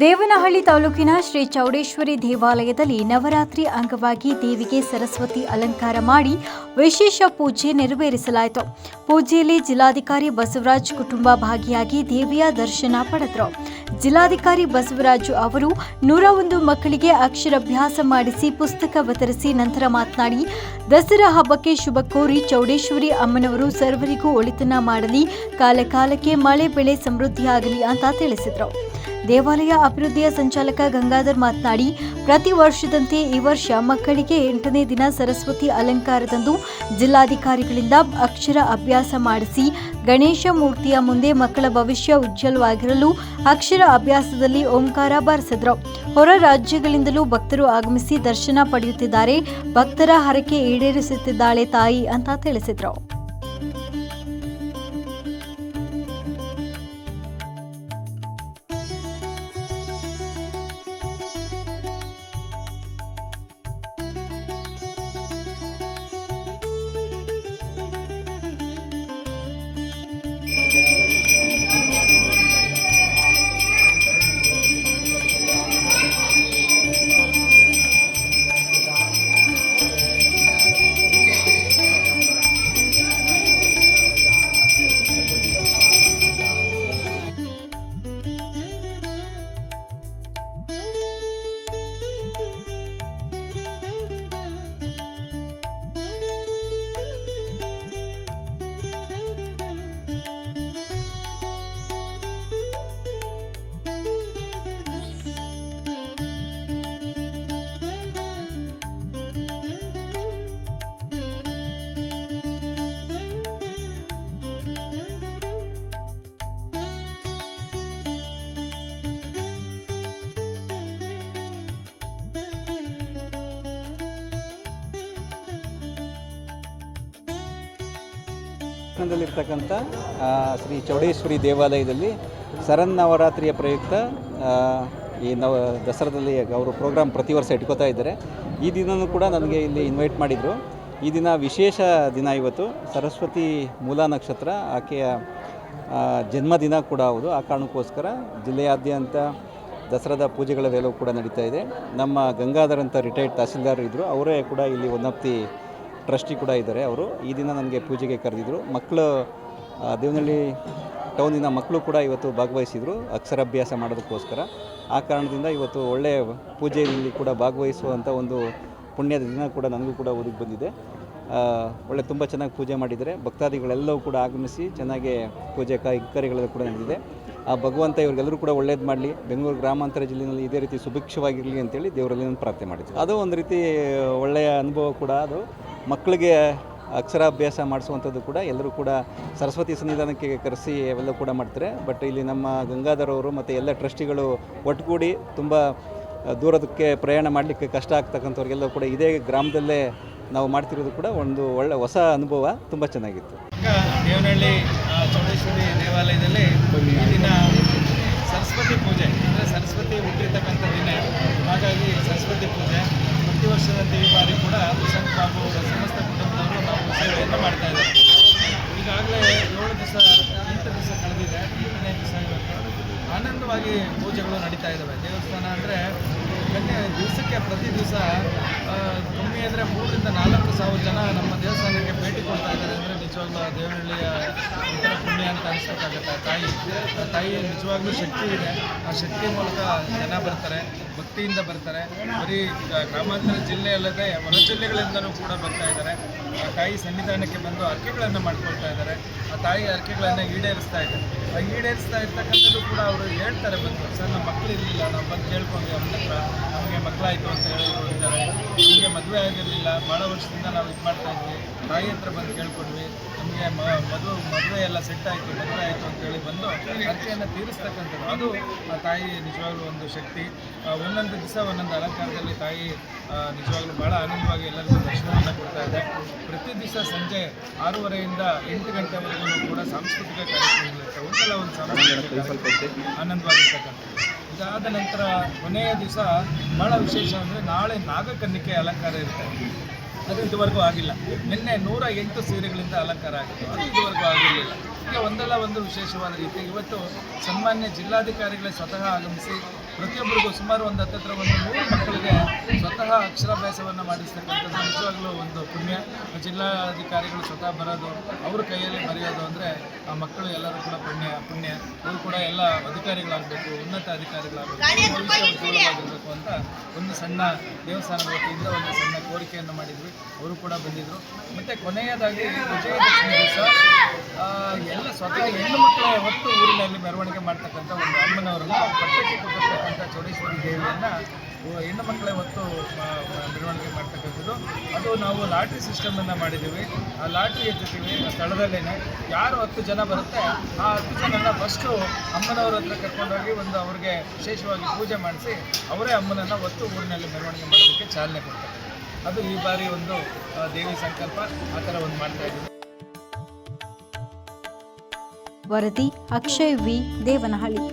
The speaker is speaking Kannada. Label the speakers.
Speaker 1: ದೇವನಹಳ್ಳಿ ತಾಲೂಕಿನ ಶ್ರೀ ಚೌಡೇಶ್ವರಿ ದೇವಾಲಯದಲ್ಲಿ ನವರಾತ್ರಿ ಅಂಗವಾಗಿ ದೇವಿಗೆ ಸರಸ್ವತಿ ಅಲಂಕಾರ ಮಾಡಿ ವಿಶೇಷ ಪೂಜೆ ನೆರವೇರಿಸಲಾಯಿತು. ಪೂಜೆಯಲ್ಲಿ ಜಿಲ್ಲಾಧಿಕಾರಿ ಬಸವರಾಜ್ ಕುಟುಂಬ ಭಾಗಿಯಾಗಿ ದೇವಿಯ ದರ್ಶನ ಪಡೆದರು. ಜಿಲ್ಲಾಧಿಕಾರಿ ಬಸವರಾಜು ಅವರು ನೂರ ಒಂದು ಮಕ್ಕಳಿಗೆ ಅಕ್ಷರಾಭ್ಯಾಸ ಮಾಡಿಸಿ ಪುಸ್ತಕ ವಿತರಿಸಿ ನಂತರ ಮಾತನಾಡಿ, ದಸರಾ ಹಬ್ಬಕ್ಕೆ ಶುಭ ಕೋರಿ ಚೌಡೇಶ್ವರಿ ಅಮ್ಮನವರು ಸರ್ವರಿಗೂ ಒಳಿತನ ಮಾಡಲಿ, ಕಾಲಕಾಲಕ್ಕೆ ಮಳೆ ಬೆಳೆ ಸಮೃದ್ಧಿಯಾಗಲಿ ಅಂತ ತಿಳಿಸಿದರು. ದೇವಾಲಯ ಅಭಿವೃದ್ಧಿಯ ಸಂಚಾಲಕ ಗಂಗಾಧರ್ ಮಾತನಾಡಿ, ಪ್ರತಿ ವರ್ಷದಂತೆ ಈ ವರ್ಷ ಮಕ್ಕಳಿಗೆ ಎಂಟನೇ ದಿನ ಸರಸ್ವತಿ ಅಲಂಕಾರದಂದು ಜಿಲ್ಲಾಧಿಕಾರಿಗಳಿಂದ ಅಕ್ಷರ ಅಭ್ಯಾಸ ಮಾಡಿಸಿ, ಗಣೇಶ ಮೂರ್ತಿಯ ಮುಂದೆ ಮಕ್ಕಳ ಭವಿಷ್ಯ ಉಜ್ವಲವಾಗಿರಲು ಅಕ್ಷರ ಅಭ್ಯಾಸದಲ್ಲಿ ಓಂಕಾರ ಬಾರಿಸಿದರು. ಹೊರ ರಾಜ್ಯಗಳಿಂದಲೂ ಭಕ್ತರು ಆಗಮಿಸಿ ದರ್ಶನ ಪಡೆಯುತ್ತಿದ್ದಾರೆ. ಭಕ್ತರ ಹರಕೆ ಈಡೇರಿಸುತ್ತಿದ್ದಾಳೆ ತಾಯಿ ಅಂತ ತಿಳಿಸಿದ್ರು.
Speaker 2: ಪಟ್ಟಣದಲ್ಲಿರ್ತಕ್ಕಂಥ ಆ, ಶ್ರೀ ಚೌಡೇಶ್ವರಿ ದೇವಾಲಯದಲ್ಲಿ ಸರನ್ ನವರಾತ್ರಿಯ ಪ್ರಯುಕ್ತ ಈ ನವ ದಸರಾದಲ್ಲಿ ಅವರು ಪ್ರೋಗ್ರಾಮ್ ಪ್ರತಿ ವರ್ಷ ಇಟ್ಕೋತಾ ಇದ್ದಾರೆ. ಈ ದಿನವೂ ಕೂಡ ನನಗೆ ಇಲ್ಲಿ ಇನ್ವೈಟ್ ಮಾಡಿದರು. ಈ ದಿನ ವಿಶೇಷ ದಿನ ಇವತ್ತು. ಸರಸ್ವತಿ ಮೂಲ ನಕ್ಷತ್ರ ಆಕೆಯ ಜನ್ಮದಿನ ಕೂಡ ಹೌದು. ಆ ಕಾರಣಕ್ಕೋಸ್ಕರ ಜಿಲ್ಲೆಯಾದ್ಯಂತ ದಸರಾದ ಪೂಜೆಗಳೆಲ್ಲವೂ ಕೂಡ ನಡೀತಾ ಇದೆ. ನಮ್ಮ ಗಂಗಾಧರ್ ಅಂತ ರಿಟೈರ್ಡ್ ತಹಸೀಲ್ದಾರ್ ಇದ್ದರು ಅವರೇ ಕೂಡ ಇಲ್ಲಿ ಒನ್ ಆಫ್ ದಿ ಟ್ರಸ್ಟಿ ಕೂಡ ಇದ್ದಾರೆ ಅವರು. ಈ ದಿನ ನನಗೆ ಪೂಜೆಗೆ ಕರೆದಿದ್ದರು ಮಕ್ಕಳು ದೇವನಹಳ್ಳಿ ಟೌನಿನ ಮಕ್ಕಳು ಕೂಡ ಇವತ್ತು ಭಾಗವಹಿಸಿದರು ಅಕ್ಷರಾಭ್ಯಾಸ ಮಾಡೋದಕ್ಕೋಸ್ಕರ. ಆ ಕಾರಣದಿಂದ ಇವತ್ತು ಒಳ್ಳೆಯ ಪೂಜೆಯಲ್ಲಿ ಕೂಡ ಭಾಗವಹಿಸುವಂಥ ಒಂದು ಪುಣ್ಯದ ದಿನ ಕೂಡ ನನಗೂ ಕೂಡ ಒದಗಿ ಬಂದಿದೆ. ಒಳ್ಳೆ ತುಂಬ ಚೆನ್ನಾಗಿ ಪೂಜೆ ಮಾಡಿದ್ದಾರೆ. ಭಕ್ತಾದಿಗಳೆಲ್ಲವೂ ಕೂಡ ಆಗಮಿಸಿ ಚೆನ್ನಾಗಿ ಪೂಜೆ ಕಾರ್ಯಗಳೆಲ್ಲ ಕೂಡ ನಡೆದಿದೆ. ಆ, ಭಗವಂತ ಇವ್ರಿಗೆಲ್ಲರೂ ಕೂಡ ಒಳ್ಳೇದು ಮಾಡಲಿ. ಬೆಂಗಳೂರು ಗ್ರಾಮಾಂತರ ಜಿಲ್ಲೆಯಲ್ಲಿ ಇದೇ ರೀತಿ ಸುಭಿಕ್ಷವಾಗಿರಲಿ ಅಂತೇಳಿ ದೇವರಲ್ಲಿ ನಾನು ಪ್ರಾರ್ಥನೆ ಮಾಡಿದ್ದೆ. ಅದು ಒಂದು ರೀತಿ ಒಳ್ಳೆಯ ಅನುಭವ ಕೂಡ ಅದು. ಮಕ್ಕಳಿಗೆ ಅಕ್ಷರಾಭ್ಯಾಸ ಮಾಡಿಸುವಂಥದ್ದು ಕೂಡ ಎಲ್ಲರೂ ಕೂಡ ಸರಸ್ವತಿ ಸನ್ನಿಧಾನಕ್ಕೆ ಕರೆಸಿ ಅವೆಲ್ಲ ಕೂಡ ಮಾಡ್ತಾರೆ. ಬಟ್ ಇಲ್ಲಿ ನಮ್ಮ ಗಂಗಾಧರ್ ಅವರು ಮತ್ತು ಎಲ್ಲ ಟ್ರಸ್ಟಿಗಳು ಒಟ್ಟುಗೂಡಿ ತುಂಬ ದೂರದಕ್ಕೆ ಪ್ರಯಾಣ ಮಾಡಲಿಕ್ಕೆ ಕಷ್ಟ ಆಗ್ತಕ್ಕಂಥವ್ರಿಗೆಲ್ಲ ಕೂಡ ಇದೇ ಗ್ರಾಮದಲ್ಲೇ ನಾವು ಮಾಡ್ತಿರೋದು ಕೂಡ ಒಂದು ಒಳ್ಳೆ ಹೊಸ ಅನುಭವ, ತುಂಬ ಚೆನ್ನಾಗಿತ್ತು.
Speaker 3: ದೇವನಹಳ್ಳಿ ಚೌಡೇಶ್ವರಿ ದೇವಾಲಯದಲ್ಲಿ ಈ ದಿನ ಸರಸ್ವತಿ ಪೂಜೆ, ಅಂದರೆ ಸರಸ್ವತಿ ಹುಟ್ಟಿರ್ತಕ್ಕಂಥ ದಿನ, ಹಾಗಾಗಿ ಸರಸ್ವತಿ ಪೂಜೆ ವರ್ಷದಂತೆ ಈ ಬಾರಿ ಕೂಡ ವಸಂತ ಬಾಬು ಸಮಸ್ತ ಕುಟುಂಬದವರು ನಾವು ಸೇವೆಯನ್ನು ಮಾಡ್ತಾ ಇದ್ದೇವೆ ಈಗಾಗಲೇ ಏಳು ದಿವಸ, ಎಂಟು ದಿವಸ ಕಳೆದಿದೆ. ಎಂಟನೇ ದಿವಸ ಆನಂದವಾಗಿ ಪೂಜೆಗಳು ನಡೀತಾ ಇದ್ದಾವೆ. ದೇವಸ್ಥಾನ ಅಂದರೆ ಕನ್ಯೆ ದಿವಸಕ್ಕೆ ಪ್ರತಿ ದಿವಸ ಕಮ್ಮಿ ಅಂದರೆ ಮೂರರಿಂದ ನಾಲ್ಕು ಸಾವಿರ ಜನ ನಮ್ಮ ದೇವಸ್ಥಾನಕ್ಕೆ ಭೇಟಿ ಕೊಡ್ತಾ ಇದ್ದಾರೆ. ಅಂದರೆ ನಿಜವಾಗ್ಲೂ ದೇವನಹಳ್ಳಿಯ ಆ ತಾಯಿ ತಾಯಿ ನಿಜವಾಗ್ಲೂ ಶಕ್ತಿ ಇದೆ. ಆ ಶಕ್ತಿ ಮೂಲಕ ಜನ ಬರ್ತಾರೆ, ಭಕ್ತಿಯಿಂದ ಬರ್ತಾರೆ. ಬರೀ ಗ್ರಾಮಾಂತರ ಜಿಲ್ಲೆ ಅಲ್ಲದೆ ಹೊರ ಜಿಲ್ಲೆಗಳಿಂದಲೂ ಕೂಡ ಬರ್ತಾ ಇದ್ದಾರೆ. ಆ ತಾಯಿ ಸನ್ನಿಧಾನಕ್ಕೆ ಬಂದು ಅರ್ಕೆಗಳನ್ನು ಮಾಡ್ಕೊಳ್ತಾ ಇದ್ದಾರೆ. ಆ ತಾಯಿ ಅರ್ಕೆಗಳನ್ನು ಈಡೇರಿಸ್ತಾ ಇದ್ದಾರೆ. ಆ ಈಡೇರಿಸ್ತಾ ಇರ್ತಕ್ಕಂಥದ್ದು ಕೂಡ ಅವರು ಹೇಳ್ತಾರೆ ಬಂದು, ಸರ್ ನಮ್ಮ ಮಕ್ಕಳು ಇರಲಿಲ್ಲ, ನಾವು ಬಂದು ಕೇಳ್ಕೊಂಡ್ವಿ ಅವ್ರ ಹತ್ರ ನಮಗೆ ಮಕ್ಕಳಾಯಿತು ಅಂತ ಹೇಳಿ ಹೋಗಿದ್ದಾರೆ ನಮಗೆ ಮದುವೆ ಆಗಿರಲಿಲ್ಲ ಭಾಳ ವರ್ಷದಿಂದ ನಾವು ಇದು ಮಾಡ್ತಾ ಇದ್ವಿ. ತಾಯಿ ಹತ್ರ ಬಂದು ಕೇಳ್ಕೊಂಡ್ವಿ, ನಮಗೆ ಮದುವೆ ಮದುವೆ ಎಲ್ಲ ಸೆಟ್ ಆಯಿತು, ಮದುವೆ ಆಯಿತು ಅಂತೇಳಿ ಬಂದು ಅರ್ಚೆಯನ್ನು ತೀರಿಸ್ತಕ್ಕಂಥದ್ದು. ಅದು ಆ ತಾಯಿ ನಿಜವಾಗ್ಲೂ ಒಂದು ಶಕ್ತಿ. ಒಂದೊಂದು ದಿವಸ, ಒಂದೊಂದು ಅಲಂಕಾರದಲ್ಲಿ ತಾಯಿ ನಿಜವಾಗ್ಲೂ ಭಾಳ ಆನಂದವಾಗಿ ಎಲ್ಲರಿಗೂ ದರ್ಶನವನ್ನು ಕೊಡ್ತಾ ಇದೆ. ಪ್ರತಿ ದಿವಸ ಸಂಜೆ ಆರೂವರೆಯಿಂದ ಎಂಟು ಗಂಟೆವರೆಗೂ ಕೂಡ ಸಾಂಸ್ಕೃತಿಕ ಕಾರ್ಯಕ್ರಮಗಳಿರುತ್ತೆ. ಒಂದಲ್ಲ ಒಂದು ಸಾಂಸ್ಕೃತಿಕ ಆನಂದವಾಗಿರ್ತಕ್ಕಂಥದ್ದು. ಇದಾದ ನಂತರ ಕೊನೆಯ ದಿವಸ ಭಾಳ ವಿಶೇಷ ಅಂದರೆ ನಾಳೆ ನಾಗಕನ್ನಿಕೆ ಅಲಂಕಾರ ಇರುತ್ತೆ. ಅದು ಇದುವರೆಗೂ ಆಗಿಲ್ಲ. ನಿನ್ನೆ ನೂರ ಎಂಟು ಸೀರೆಗಳಿಂದ ಅಲಂಕಾರ ಆಗಿತ್ತು. ಅದು ಇದುವರೆಗೂ ಆಗಿರಲಿಲ್ಲ. ಈಗ ಒಂದಲ್ಲ ಒಂದು ವಿಶೇಷವಾದ ರೀತಿ ಇವತ್ತು ಸಾಮಾನ್ಯ ಜಿಲ್ಲಾಧಿಕಾರಿಗಳೇ ಸ್ವತಃ ಆಗಮಿಸಿ ಪ್ರತಿಯೊಬ್ಬರಿಗೂ ಸುಮಾರು ಒಂದು ಹತ್ತತ್ರ ಒಂದು ನೂರು ಮಕ್ಕಳಿಗೆ ಸ್ವತಃ ಅಕ್ಷರಾಭ್ಯಾಸವನ್ನು ಮಾಡಿಸ್ತಕ್ಕಂಥದ್ದು ನಿಜವಾಗ್ಲೂ ಒಂದು ಪುಣ್ಯ. ಜಿಲ್ಲಾಧಿಕಾರಿಗಳು ಸ್ವತಃ ಬರೋದು ಅವ್ರ ಕೈಯಲ್ಲಿ ಬರೆಯೋದು ಅಂದರೆ ಆ ಮಕ್ಕಳು ಎಲ್ಲರೂ ಕೂಡ ಪುಣ್ಯ ಪುಣ್ಯ. ಅವರು ಕೂಡ ಎಲ್ಲ ಅಧಿಕಾರಿಗಳಾಗಬೇಕು ಉನ್ನತ ಅಧಿಕಾರಿಗಳಾಗಬೇಕು ಅಂತ ಒಂದು ಸಣ್ಣ ದೇವಸ್ಥಾನದ ವತಿಯಿಂದ ಒಂದು ಸಣ್ಣ ಕೋರಿಕೆಯನ್ನು ಮಾಡಿದ್ವಿ. ಅವರು ಕೂಡ ಬಂದಿದ್ದರು ಮತ್ತು ಕೊನೆಯದಾಗಿ ವಿಜಯದಶಮಿ ದಿವಸ ಎಲ್ಲ ಸ್ವತಃ ಹೆಣ್ಣು ಮಕ್ಕಳ ಹೊತ್ತು ಊರಿನಲ್ಲಿ ಮೆರವಣಿಗೆ ಮಾಡ್ತಕ್ಕಂಥ ಒಂದು ಅಮ್ಮನವರನ್ನು ಪಟ್ಟಕ್ಕೆ ಕೊಟ್ಟಿರ್ತಕ್ಕಂಥ ಚೌಡೇಶ್ವರಿ ದೇವಿಯನ್ನು ಹೆಣ್ಣು ಮಕ್ಕಳೇ ಹೊತ್ತು ಮೆರವಣಿಗೆ ಮಾಡ್ತಕ್ಕಂಥದ್ದು. ಅದು ನಾವು ಲಾಟ್ರಿ ಸಿಸ್ಟಮನ್ನು ಮಾಡಿದ್ದೀವಿ. ಆ ಲಾಟ್ರಿ ಎತ್ತುತ್ತೀವಿ ಆ ಸ್ಥಳದಲ್ಲೇ ಯಾರು ಹತ್ತು ಜನ ಬರುತ್ತೆ, ಆ ಹತ್ತು ಜನನ ಫಸ್ಟು ಅಮ್ಮನವ್ರ ಹತ್ರ ಕರ್ಕೊಂಡೋಗಿ ಒಂದು ಅವ್ರಿಗೆ ವಿಶೇಷವಾಗಿ ಪೂಜೆ ಮಾಡಿಸಿ, ಅವರೇ ಅಮ್ಮನನ್ನು ಹೊತ್ತು ಊರಿನಲ್ಲಿ ಮೆರವಣಿಗೆ ಮಾಡೋದಕ್ಕೆ ಚಾಲನೆ ಕೊಡ್ತಾರೆ. ಅದು ಈ ಬಾರಿ ಒಂದು ದೇವಿ ಸಂಕಲ್ಪ, ಆ ಥರ ಒಂದು ಮಾಡ್ತಾ ಇದ್ದೀವಿ.
Speaker 1: ವರದಿ ಅಕ್ಷಯ್ ವಿ ದೇವನಹಳ್ಳಿ.